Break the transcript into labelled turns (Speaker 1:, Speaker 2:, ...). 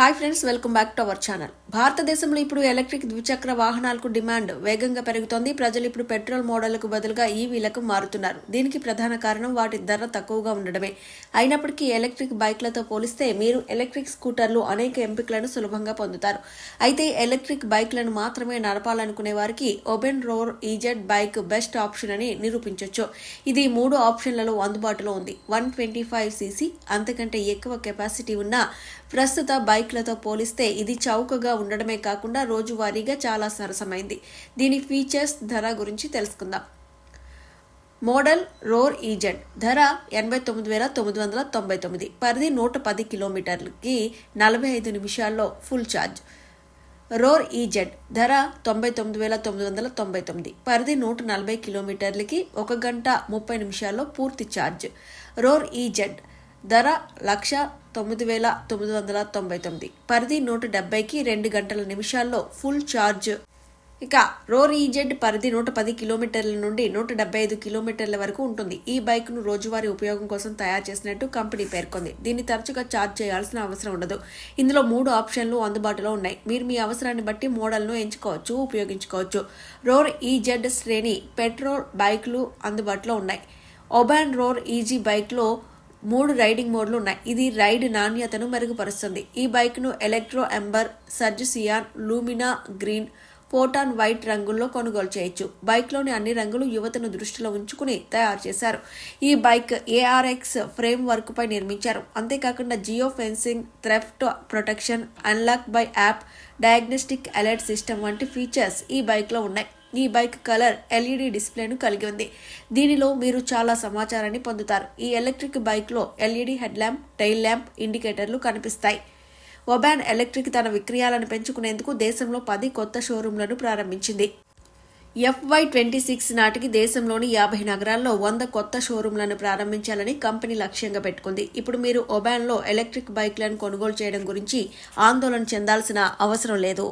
Speaker 1: hi friends welcome back to our channel భారతదేశంలో ఇప్పుడు electric ద్విచక్ర వాహనాలకు డిమాండ్ వేగంగా పెరుగుతోంది ప్రజలు ఇప్పుడు పెట్రోల్ మోడళ్లకు బదులుగా ఈవీలకు మారుతున్నారు దీనికి ప్రధాన కారణం వాటి ధర తక్కువగా ఉండడమే అయినప్పటికీ ఎలక్ట్రిక్ బైక్లతో పోలిస్తే మీరు ఎలక్ట్రిక్ స్కూటర్లు అనేక ఎంపికలను సులభంగా పొందుతారు అయితే ఎలక్ట్రిక్ బైక్లను మాత్రమే నడపాలనుకునే వారికి Oben roar EZ bike best option అని నిరూపించవచ్చు ఇది మూడు ఆప్షన్లలో అందుబాటులో ఉంది వన్ ట్వంటీ ఫైవ్ సీసీ అంతకంటే ఎక్కువ కెపాసిటీ ఉన్న ప్రస్తుత బైక్ బైక్లతో పోలిస్తే ఇది చౌకగా ఉండడమే కాకుండా రోజువారీగా చాలా సరసమైంది దీని ఫీచర్స్ ధర గురించి తెలుసుకుందాం మోడల్ రోర్ ఈజెడ్ ధర ఎనభై తొమ్మిది వేల తొమ్మిది వందల తొంభై తొమ్మిది పరిధి నూట పది కిలోమీటర్లకి నలభై ఐదు నిమిషాల్లో ఫుల్ ఛార్జ్ రోర్ ఈజెడ్ ధర తొంభై తొమ్మిది వేల తొమ్మిది వందల తొంభై తొమ్మిది పరిధి నూట నలభై కిలోమీటర్లకి ఒక గంట ముప్పై నిమిషాల్లో పూర్తి ఛార్జ్ రోర్ ఈజెడ్ ధర లక్ష తొమ్మిది వేల తొమ్మిది వందల తొంభై తొమ్మిది పరిధి నూట డెబ్బైకి రెండు గంటల నిమిషాల్లో ఫుల్ ఛార్జ్ ఇక రోర్ ఈజెడ్ పరిధి నూట పది కిలోమీటర్ల నుండి నూట డెబ్బై ఐదు కిలోమీటర్ల వరకు ఉంటుంది ఈ బైక్ను రోజువారీ ఉపయోగం కోసం తయారు చేసినట్టు కంపెనీ పేర్కొంది దీన్ని తరచుగా ఛార్జ్ చేయాల్సిన అవసరం ఉండదు ఇందులో మూడు ఆప్షన్లు అందుబాటులో ఉన్నాయి మీరు మీ అవసరాన్ని బట్టి మోడల్ను ఎంచుకోవచ్చు ఉపయోగించుకోవచ్చు రోర్ ఈజెడ్ శ్రేణి పెట్రోల్ బైక్లు అందుబాటులో ఉన్నాయి ఒబాన్ రోర్ ఈజీ బైక్లో మూడు రైడింగ్ మోడ్లు ఉన్నాయి ఇది రైడ్ నాణ్యతను మెరుగుపరుస్తుంది ఈ బైక్ను electro amber surge cyan lumina green photon white రంగుల్లో కొనుగోలు చేయొచ్చు బైక్లోని అన్ని రంగులు యువతను దృష్టిలో ఉంచుకుని తయారు చేశారు ఈ బైక్ ఏఆర్ఎక్స్ ఫ్రేమ్ వర్క్ పై నిర్మించారు అంతేకాకుండా geo fencing theft protection unlock by app diagnostic alert system వంటి ఫీచర్స్ ఈ బైక్లో ఉన్నాయి ఈ బైక్ కలర్ ఎల్ఈడి డిస్ప్లేను కలిగి ఉంది దీనిలో మీరు చాలా సమాచారాన్ని పొందుతారు ఈ ఎలక్ట్రిక్ బైక్లో LED head lamp tail lamp ఇండికేటర్లు కనిపిస్తాయి ఒబాన్ ఎలక్ట్రిక్ తన విక్రయాలను పెంచుకునేందుకు దేశంలో పది కొత్త షోరూంలను ప్రారంభించింది ఎఫ్వై ట్వంటీ సిక్స్ నాటికి దేశంలోని యాభై నగరాల్లో వంద కొత్త షోరూంలను ప్రారంభించాలని కంపెనీ లక్ష్యంగా పెట్టుకుంది ఇప్పుడు మీరు ఒబాన్లో ఎలక్ట్రిక్ బైక్లను కొనుగోలు చేయడం గురించి ఆందోళన చెందాల్సిన అవసరం లేదు